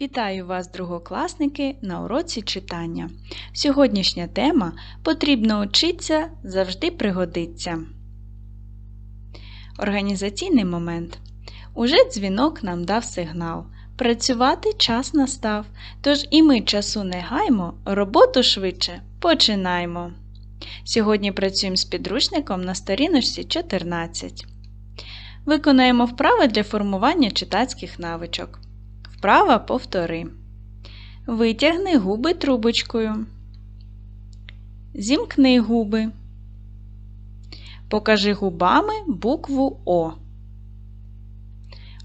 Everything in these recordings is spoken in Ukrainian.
Вітаю вас, другокласники, на уроці читання. Сьогоднішня тема Потрібно учиться завжди пригодиться. Організаційний момент. Уже дзвінок нам дав сигнал. Працювати час настав, тож і ми часу не гаймо, роботу швидше починаймо. Сьогодні працюємо з підручником на сторіночці 14. Виконаємо вправи для формування читацьких навичок. Вправа повтори. Витягни губи трубочкою. Зімкни губи. Покажи губами букву О.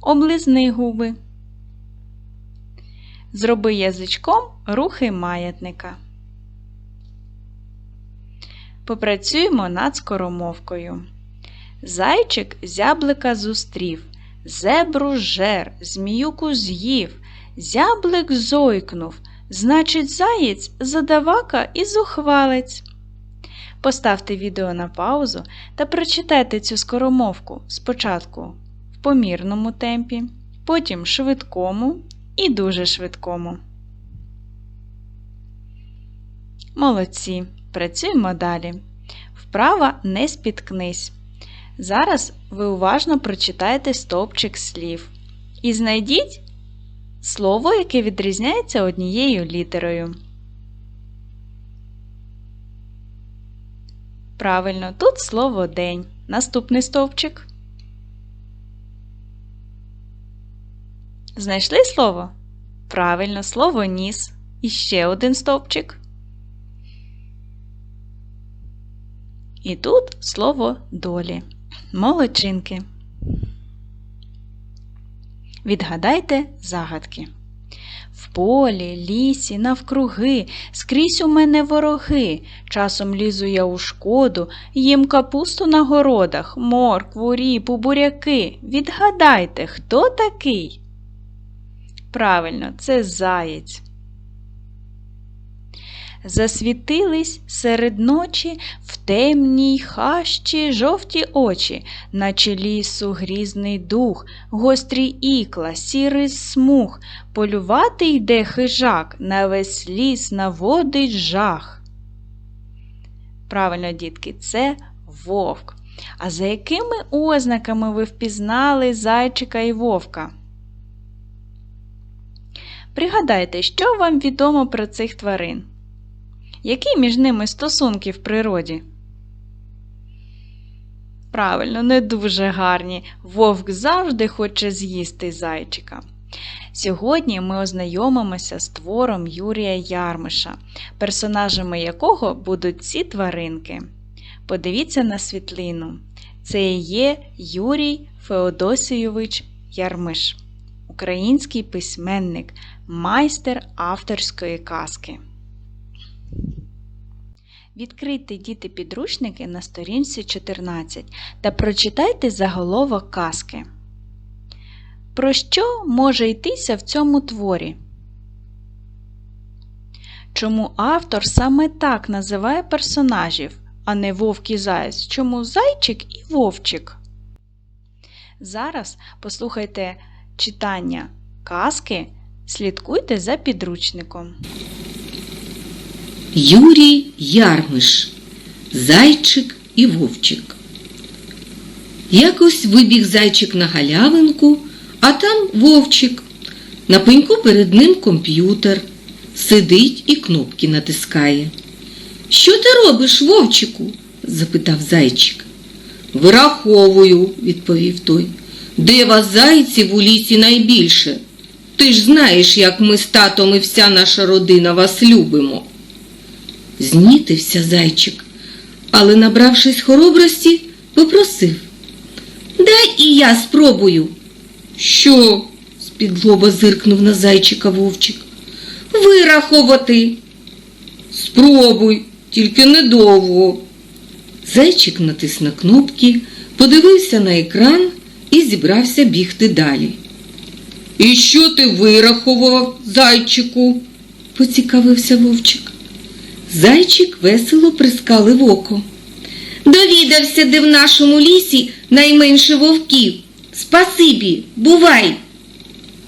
Облизни губи. Зроби язичком рухи маятника. Попрацюємо над скоромовкою. Зайчик зяблика зустрів. Зебру жер, зміюку з'їв, зяблик зойкнув, значить, заєць задавака і зухвалець. Поставте відео на паузу та прочитайте цю скоромовку спочатку в помірному темпі, потім швидкому і дуже швидкому. Молодці. Працюємо далі. Вправа не спіткнись. Зараз ви уважно прочитаєте стовпчик слів і знайдіть слово, яке відрізняється однією літерою. Правильно, тут слово день. Наступний стовпчик. Знайшли слово? Правильно, слово ніс. І ще один стовпчик. І тут слово долі. Молодчинки. Відгадайте загадки. В полі, лісі, навкруги, скрізь у мене вороги. Часом лізу я у шкоду, їм капусту на городах, моркву, ріпу, буряки. Відгадайте, хто такий? Правильно, це заєць. Засвітились серед ночі в темній хащі жовті очі, наче лісу грізний дух, гострі ікла, сірий смуг, полювати йде хижак, на весь ліс наводить жах. Правильно, дітки, це вовк. А за якими ознаками ви впізнали зайчика і вовка? Пригадайте, що вам відомо про цих тварин? Які між ними стосунки в природі? Правильно, не дуже гарні. Вовк завжди хоче з'їсти зайчика. Сьогодні ми ознайомимося з твором Юрія Ярмиша, персонажами якого будуть ці тваринки. Подивіться на світлину. Це і є Юрій Феодосійович Ярмиш, український письменник, майстер авторської казки. Відкрийте діти підручники на сторінці 14 та прочитайте заголовок казки. Про що може йтися в цьому творі? Чому автор саме так називає персонажів, а не вовк і заяць? Чому зайчик і вовчик? Зараз послухайте читання казки, слідкуйте за підручником. Юрій Ярмиш, Зайчик і Вовчик. Якось вибіг зайчик на галявинку, а там вовчик. На пеньку перед ним комп'ютер. Сидить і кнопки натискає. Що ти робиш, вовчику? запитав зайчик. Вираховую, відповів той. Де вас зайців у лісі найбільше? Ти ж знаєш, як ми з татом і вся наша родина вас любимо. Знітився зайчик, але, набравшись хоробрості, попросив. Дай і я спробую. Що? з-під лоба зиркнув на зайчика вовчик. Вираховати. Спробуй, тільки недовго. Зайчик натис на кнопки, подивився на екран і зібрався бігти далі. І що ти вирахував, зайчику? поцікавився вовчик. Зайчик весело прискалив око. Довідався, де в нашому лісі найменше вовків. Спасибі, бувай.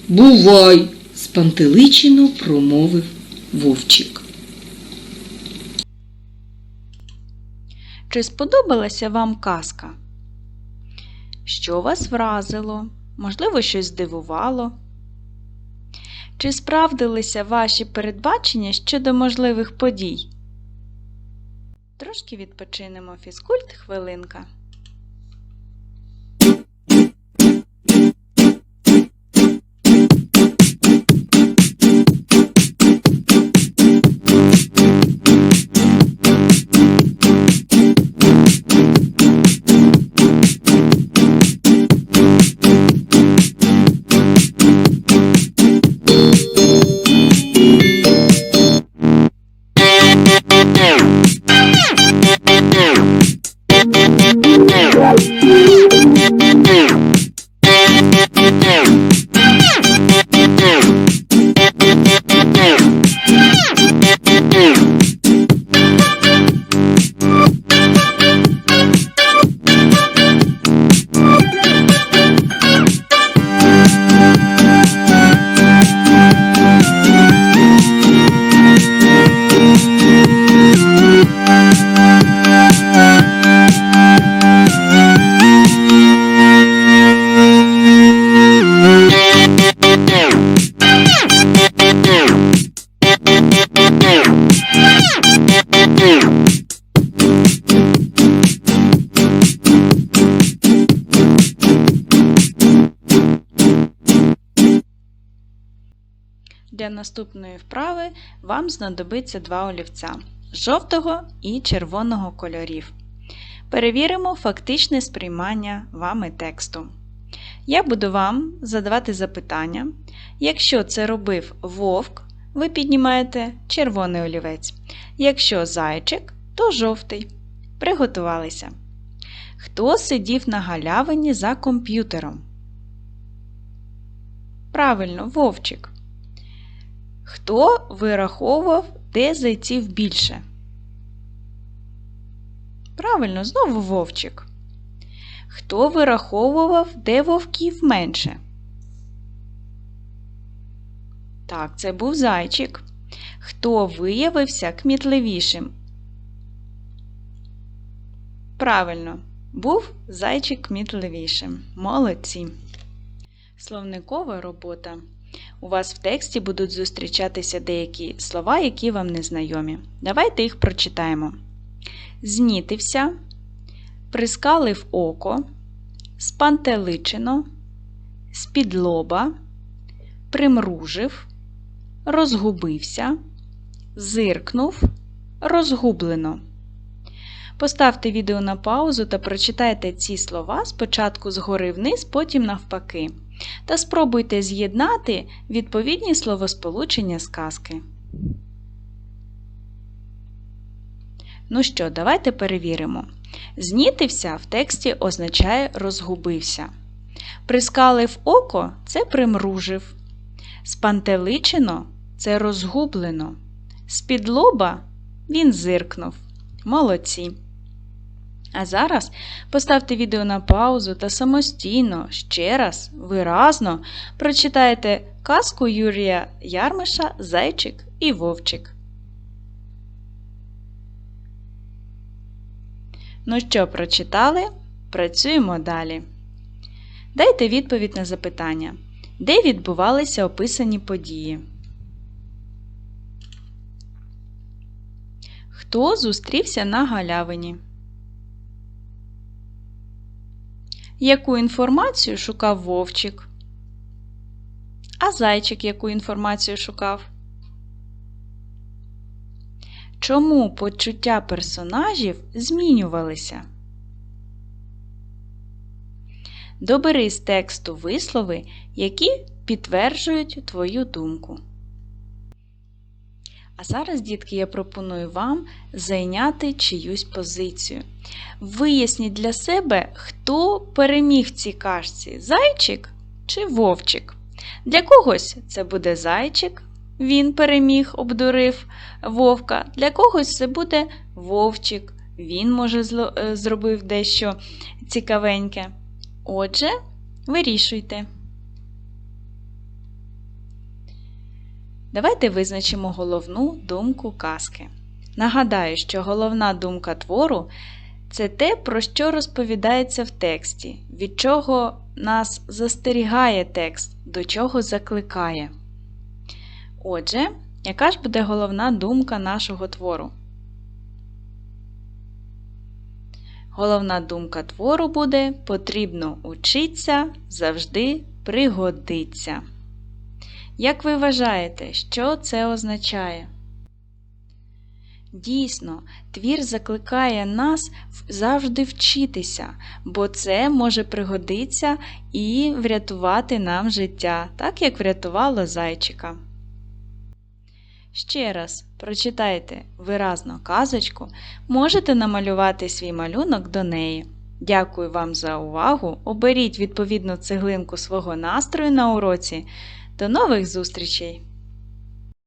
Бувай, спантеличено промовив вовчик. Чи сподобалася вам казка? Що вас вразило? Можливо, щось здивувало? Чи справдилися ваші передбачення щодо можливих подій? Трошки відпочинемо фізкульт хвилинка. Для наступної вправи вам знадобиться два олівця жовтого і червоного кольорів. Перевіримо фактичне сприймання вами тексту. Я буду вам задавати запитання. Якщо це робив вовк, ви піднімаєте червоний олівець. Якщо зайчик, то жовтий. Приготувалися. Хто сидів на галявині за комп'ютером? Правильно, вовчик. Хто вираховував, де зайців більше? Правильно, знову вовчик. Хто вираховував, де вовків менше? Так, це був зайчик. Хто виявився кмітливішим? Правильно, був зайчик кмітливішим. Молодці. Словникова робота. У вас в тексті будуть зустрічатися деякі слова, які вам не знайомі. Давайте їх прочитаємо. Знітився, прискалив око, спантеличено, спідлоба, примружив, розгубився, зиркнув, розгублено. Поставте відео на паузу та прочитайте ці слова спочатку згори вниз, потім навпаки. Та спробуйте з'єднати відповідні словосполучення сказки. Ну що, давайте перевіримо. Знітився в тексті означає розгубився. Прискалив око це примружив. Спантеличено це розгублено. З-під лоба він зиркнув. Молодці. А зараз поставте відео на паузу та самостійно, ще раз, виразно прочитайте казку Юрія Ярмиша Зайчик і Вовчик. Ну що, прочитали? Працюємо далі. Дайте відповідь на запитання, де відбувалися описані події. Хто зустрівся на галявині? Яку інформацію шукав вовчик? А зайчик яку інформацію шукав? Чому почуття персонажів змінювалися? Добери з тексту вислови, які підтверджують твою думку. А зараз, дітки, я пропоную вам зайняти чиюсь позицію. Виясніть для себе, хто переміг в цій кашці зайчик чи вовчик. Для когось це буде зайчик, він переміг, обдурив вовка. Для когось це буде вовчик, він, може, е, зробив дещо цікавеньке. Отже, вирішуйте. Давайте визначимо головну думку казки. Нагадаю, що головна думка твору це те, про що розповідається в тексті, від чого нас застерігає текст, до чого закликає. Отже, яка ж буде головна думка нашого твору? Головна думка твору буде потрібно учиться, завжди пригодиться. Як ви вважаєте, що це означає? Дійсно, твір закликає нас завжди вчитися, бо це може пригодитися і врятувати нам життя, так як врятувало зайчика. Ще раз прочитайте виразно казочку, можете намалювати свій малюнок до неї. Дякую вам за увагу! Оберіть відповідну цеглинку свого настрою на уроці. До нових зустрічей!